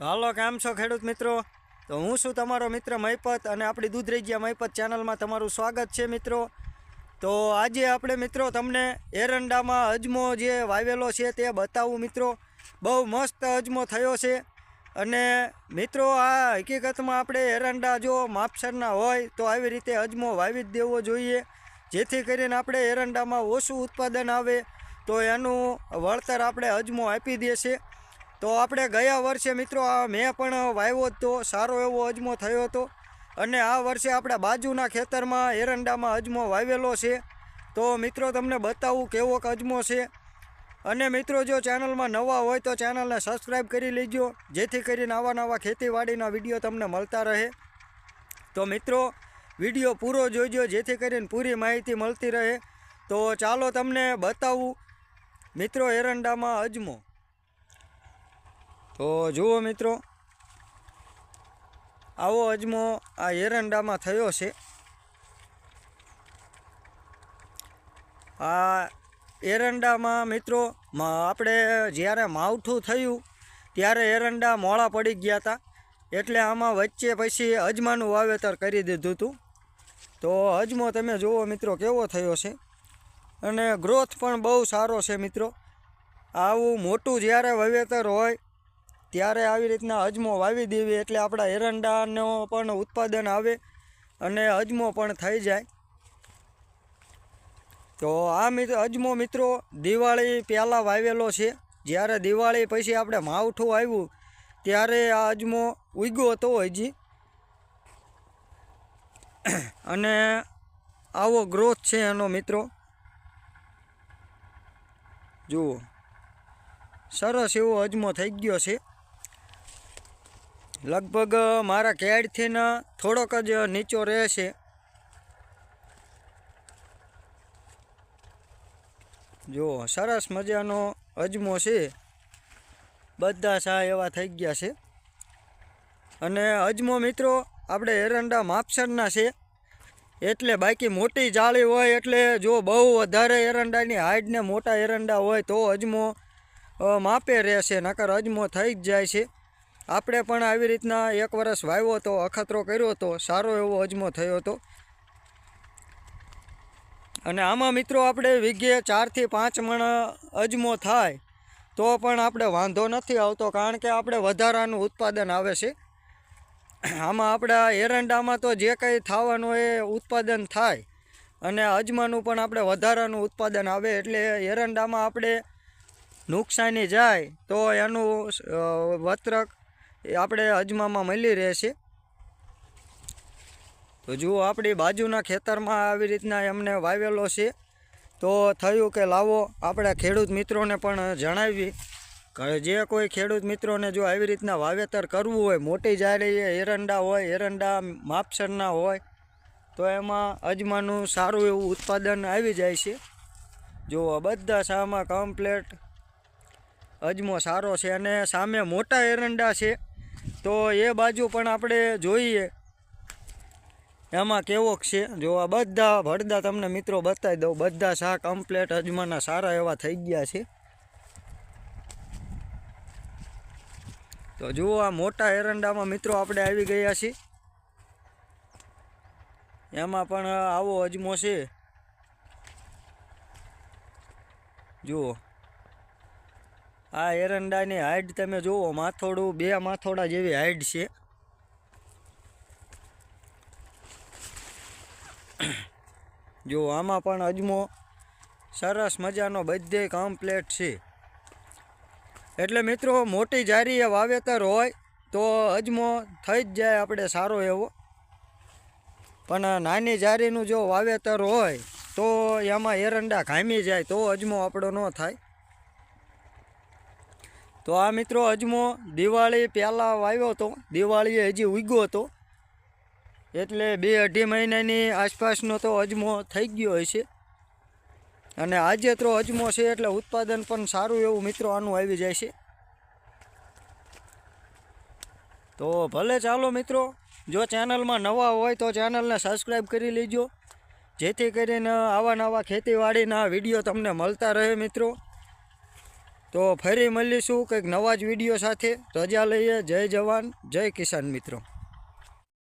હાલો, કામ છો ખેડૂત મિત્રો? તો હું છું તમારો મિત્ર મહિપત અને આપણી દૂધ રેજિયા મહિપત ચેનલમાં તમારું સ્વાગત છે મિત્રો. તો આજે આપણે મિત્રો તમને એરંડામાં અજમો જે વાવેલો છે તે બતાવું મિત્રો. બહુ મસ્ત અજમો થયો છે અને મિત્રો આ હકીકતમાં આપણે એરંડા જો માપસરના હોય તો આવી રીતે અજમો વાવી જ દેવો જોઈએ. જેથી કરીને આપણે એરંડામાં ઓછું ઉત્પાદન આવે તો એનું વળતર આપણે અજમો આપી દેશે તો આપણે ગયા વર્ષે મિત્રો મેં પણ વાવ્યો હતો સારો એવો અજમો થયો હતો. અને આ વર્ષે આપણા બાજુના ખેતરમાં, એરંડામાં અજમો વાવેલો છે. તો મિત્રો તમને બતાવું કેવોક અજમો છે. અને મિત્રો જો ચેનલમાં નવા હોય તો ચેનલને સબસ્ક્રાઈબ કરી લેજો, જેથી કરીને આવા નવા ખેતીવાડીના વીડિયો તમને મળતા રહે. તો મિત્રો, વીડિયો પૂરો જોઈજો જેથી કરીને પૂરી માહિતી મળતી રહે. તો ચાલો તમને બતાવું, મિત્રો એરંડામાં અજમો. તો જુઓ મિત્રો, આવો અજમો આ એરંડામાં થયો છે. આ એરંડામાં મિત્રો આપણે જ્યારે માવઠું થયું, ત્યારે એરંડા મોળા પડી ગયા હતા એટલે આમાં વચ્ચે પછી અજમાનું વાવેતર કરી દીધું હતું તો અજમો તમે જુઓ મિત્રો, કેવો થયો છે. અને ગ્રોથ પણ બહુ સારો છે મિત્રો. આવું મોટું જ્યારે વાવેતર હોય ત્યારે આવી રીતના અજમો વાવી દેવી એટલે આપણા એરંડાનો પણ ઉત્પાદન આવે અને અજમો પણ થઈ જાય. તો આ મિત્ર, અજમો મિત્રો, દિવાળી પહેલાં વાવેલો છે. જ્યારે દિવાળી પછી આપણે માવઠું આવ્યું ત્યારે આ અજમો ઉગ્યો હતો હજી અને આવો ગ્રોથ છે એનો મિત્રો. જુઓ. સરસ એવો અજમો થઈ ગયો છે. લગભગ મારા કેડથી ને થોડોક જ નીચો રહેશે. જો, સરસ મજાનો અજમો છે. બધા સા એવા થઈ ગયા છે. અને અજમો મિત્રો, આપણે એરંડા માપસરના છે. એટલે બાકી મોટી જાળી હોય, એટલે જો બહુ વધારે એરંડાની હાઈટને મોટા એરંડા હોય, તો અજમો માપે રહેશે, નકર અજમો થઈ જ જાય છે. આપણે પણ આવી રીતના એક વર્ષ વાવ્યો હતો અખતરો કર્યો હતો, સારો એવો અજમો થયો હતો. અને આમાં મિત્રો આપણે વીઘે ચારથી પાંચ મણ અજમો થાય, તો પણ આપણે વાંધો નથી આવતો, કારણ કે આપણે વધારાનું ઉત્પાદન આવે છે. આમાં આપણા એરંડામાં તો જે કંઈ થવાનું એ ઉત્પાદન થાય, અને અજમાનું પણ આપણે વધારાનું ઉત્પાદન આવે, એટલે એરંડામાં આપણે નુકસાની જાય, તો એનું વત્રક એ આપણે અજમામાં મળી રહેશે તો જુઓ આપણી બાજુના ખેતરમાં આવી રીતના એમને વાવેલો છે. તો થયું કે લાવો, આપણા ખેડૂત મિત્રોને પણ જણાવી જે કોઈ ખેડૂત મિત્રોને જો આવી રીતના વાવેતર કરવું હોય, મોટી જાડી એરંડા હોય, એરંડા માપસરના હોય, તો એમાં અજમાનું સારું એવું ઉત્પાદન આવી જાય છે. જુઓ, બધા સામાં કમ્પ્લેટ અજમો સારો છે અને સામે મોટા એરંડા છે. તો એ બાજુ પણ આપણે જોઈએ. એમાં કેવોક છે? જો આ બધા ભડદા તમને મિત્રો બતાવી દઉં. બધા શાક કમ્પ્લેટ અજમાના સારા એવા થઈ ગયા છે. તો જુઓ આ મોટા એરંડામાં મિત્રો આપણે આવી ગયા છીએ. એમાં પણ આવો અજમો છે. જુઓ. આ એરંડાની હાઈટ તમે જુઓ, માથોડું બે માથોડા જેવી હાઈટ છે. જો આમાં પણ અજમો, સરસ મજાનો બધે કમ્પ્લેટ છે. એટલે મિત્રો, મોટી જારીએ વાવેતર હોય તો અજમો થઈ જ જાય આપણે સારો એવો. પણ નાની જારીનું જો વાવેતર હોય તો એમાં એરંડા ઘામી જાય તો અજમો આપણો ન થાય. તો આ મિત્રો અજમો દિવાળી પહેલાં વાવ્યો હતો. દિવાળીએ હજી ઉગ્યો હતો. એટલે બે અઢી મહિનાની આસપાસનો તો અજમો થઈ ગયો હશે. અને આજે તો અજમો છે એટલે ઉત્પાદન પણ સારું એવું મિત્રો આનું આવી જાય છે. તો ભલે ચાલો મિત્રો, જો ચેનલમાં નવા હોય તો ચેનલને સબસ્ક્રાઈબ કરી લેજો. જેથી કરીને આવા નવા ખેતીવાડીના વીડિયો તમને મળતા રહે મિત્રો. તો ફરી મળીશું કંઈક નવા જ વીડિયો સાથે. રજા લઈએ. જય જવાન. જય કિસાન મિત્રો.